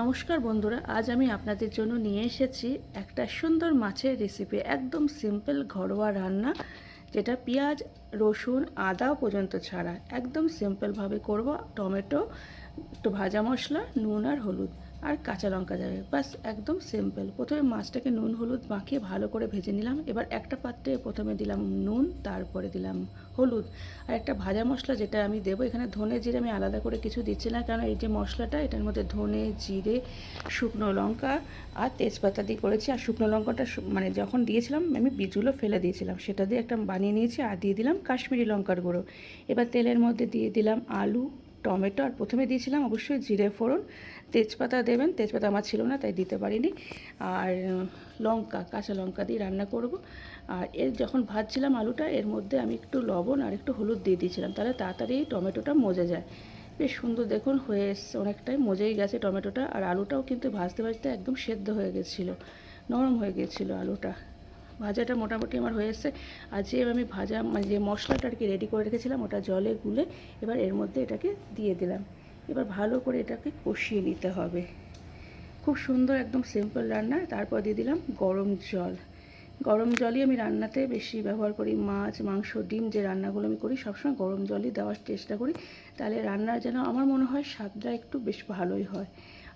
নমস্কার বন্ধুরা, আজ আমি আপনাদের জন্য নিয়ে এসেছি একটা সুন্দর মাছের রেসিপি একদম সিম্পল ঘরোয়া রান্না, যেটা পেঁয়াজ, রসুন, আদা পর্যন্ত ছাড়া। একদম সিম্পলভাবে করব, টমেটো, একটু ভাজা মশলা, নুন আর হলুদ। আর কাঁচা লঙ্কা যাবে। বাস একদম সিম্পল প্রথমে মাছটাকে নুন, হলুদ মাখিয়ে ভালো করে ভেজে নিলাম। এবার একটা পাত্রে প্রথমে দিলাম নুন, তারপরে দিলাম হলুদ। আর একটা ভাজা মশলা যেটা আমি দেবো, এখানে ধনে জিরে আমি আলাদা করে কিছু দিচ্ছি না, কারণ এই যে মশলাটা, এটার মধ্যে ধনে, জিরে, শুকনো লঙ্কা আর তেজপাতা দিয়ে করেছি। আর শুকনো লঙ্কাটা মানে যখন দিয়েছিলাম, আমি বীজগুলো ফেলে দিয়েছিলাম। সেটা দিয়ে একটা বানিয়ে নিয়েছি আর দিয়ে দিলাম কাশ্মীরি লঙ্কার গুঁড়ো। এবার তেলের মধ্যে দিয়ে দিলাম আলু টমেটো আর প্রথমে দিয়েছিলাম অবশ্যই জিরে ফোড়ন। তেজপাতা দেবেন, তেজপাতা আমার ছিল না, তাই দিতে পারিনি। আর লঙ্কা, কাঁচা লঙ্কা দিয়ে রান্না করব। আর এর যখন ভাজছিলাম আলুটা, এর মধ্যে আমি একটু লবণ আর একটু হলুদ দিয়ে দিয়েছিলাম। তাহলে তাড়াতাড়ি টমেটোটা মজে যায়। বেশ সুন্দর দেখুন, হয়ে এসছে অনেকটাই, মজেই গেছে টমেটোটা। আর আলুটাও কিন্তু ভাজতে ভাজতে একদম সেদ্ধ হয়ে গেছিল, নরম হয়ে গেছিল আলুটা। ভাজাটা মোটামুটি আমার হয়ে এসছে। আর যে আমি ভাজা মানে যে মশলাটা আর কি রেডি করে রেখেছিলাম, ওটা জলে গুলে এবার এর মধ্যে এটাকে দিয়ে দিলাম। এবার ভালো করে এটাকে কষিয়ে নিতে হবে। খুব সুন্দর, একদম সিম্পল রান্না। তারপর দিয়ে দিলাম গরম জল। গরম জলই আমি রান্নাতে বেশি ব্যবহার করি। মাছ, মাংস, ডিম যে রান্নাগুলো আমি করি, সবসময় গরম জলই দেওয়ার চেষ্টা করি। তাহলে রান্নার যেন আমার মনে হয় স্বাদটা একটু বেশ ভালোই হয়।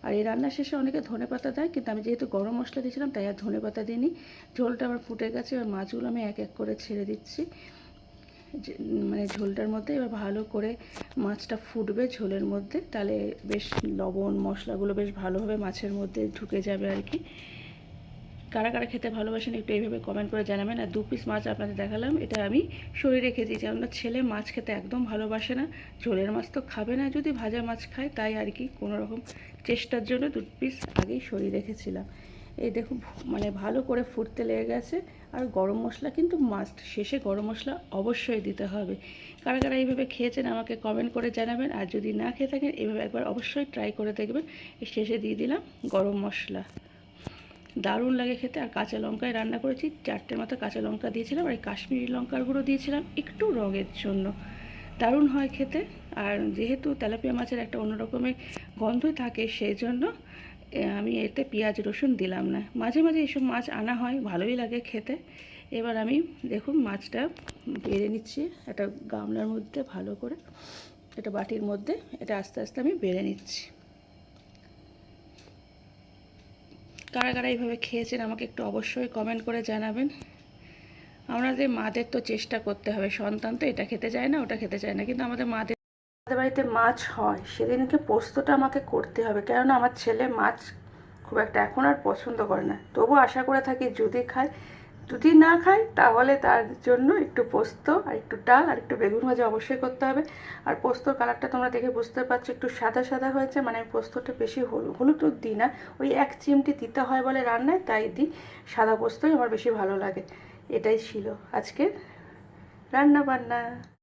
আর এই রান্না শেষে অনেকে ধনে পাতা দেয়, কিন্তু আমি যেহেতু গরম মশলা দিয়েছিলাম, তাই আর ধনে পাতা দিইনি। ঝোলটা আমার ফুটে গেছে, এবার মাছগুলো আমি এক এক করে ছেড়ে দিচ্ছি। মানে ঝোলটার মধ্যে এবার ভালো করে মাছটা ফুটবে ঝোলের মধ্যে, তাহলে বেশ লবণ মশলাগুলো বেশ ভালোভাবে মাছের মধ্যে ঢুকে যাবে আর কি। কারা কারা খেতে ভালোবাসেন একটু এইভাবে কমেন্ট করে জানাবেন। আর দু পিস মাছ আপনাদের দেখালাম, এটা আমি সরিয়ে রেখে দিয়েছি কেননা ছেলে মাছ খেতে একদম ভালোবাসে না, ঝোলের মাছ তো খাবে না। যদি ভাজা মাছ খায়, তাই আর কি রকম চেষ্টার জন্য দু পিস আগেই সরিয়ে রেখেছিলাম। এই দেখুন মানে ভালো করে ফুটতে লেগে গেছে। আর গরম মশলা কিন্তু মাস্ট শেষে গরম মশলা অবশ্যই দিতে হবে। কারা কারা এইভাবে খেয়েছেন আমাকে কমেন্ট করে জানাবেন। আর যদি না খেয়ে থাকেন, এইভাবে একবার অবশ্যই ট্রাই করে দেখবেন। শেষে দিয়ে দিলাম গরম মশলা। দারুণ লাগে খেতে। আর কাঁচা লঙ্কায় রান্না করেছি। চারটের মতো কাঁচা লঙ্কা দিয়েছিলাম আর এই কাশ্মীরি লঙ্কার গুঁড়ো দিয়েছিলাম একটু রঙের জন্য। দারুণ হয় খেতে। আর যেহেতু তেলাপিয়া মাছের একটা অন্য রকমের গন্ধ থাকে সেই জন্য আমি এতে পেঁয়াজ, রসুন দিলাম না। মাঝে মাঝে এইসব মাছ আনা হয়, ভালোই লাগে খেতে। এবার আমি দেখুন মাছটা বেড়ে নিচ্ছি একটা গামলার মধ্যে ভালো করে। এটা বাটির মধ্যে এটা আস্তে আস্তে আমি বেড়ে নিচ্ছি। কারা কারা এইভাবে খেয়েছেন আমাকে একটু অবশ্যই কমেন্ট করে জানাবেন। আমাদের মাদের তো চেষ্টা করতে হবে, সন্তান তো এটা খেতে চায় না, ওটা খেতে চায় না, কিন্তু আমাদের মাদের আমাদের বাড়িতে মাছ হয়, সেদিনকে পোস্তটা আমাকে করতে হবে, কেননা আমার ছেলে মাছ খুব একটা এখন আর পছন্দ করে না। তবু আশা করে থাকি যদি খায় যদি না খায়, তাহলে তার জন্য একটু পোস্ত আর একটু ডাল আর একটু বেগুন ভাজা অবশ্যই করতে হবে। আর পোস্তর কালারটা তোমরা দেখে বুঝতে পারছ, একটু সাদা সাদা হয়েছে মানে আমি পোস্তটা বেশি হলুদ হলুদ দিই না। ওই এক চিমটি দিতে হয় বলে রান্নায়, তাই দিই। সাদা পোস্তই আমার বেশি ভালো লাগে। এটাই ছিল আজকে রান্না বান্না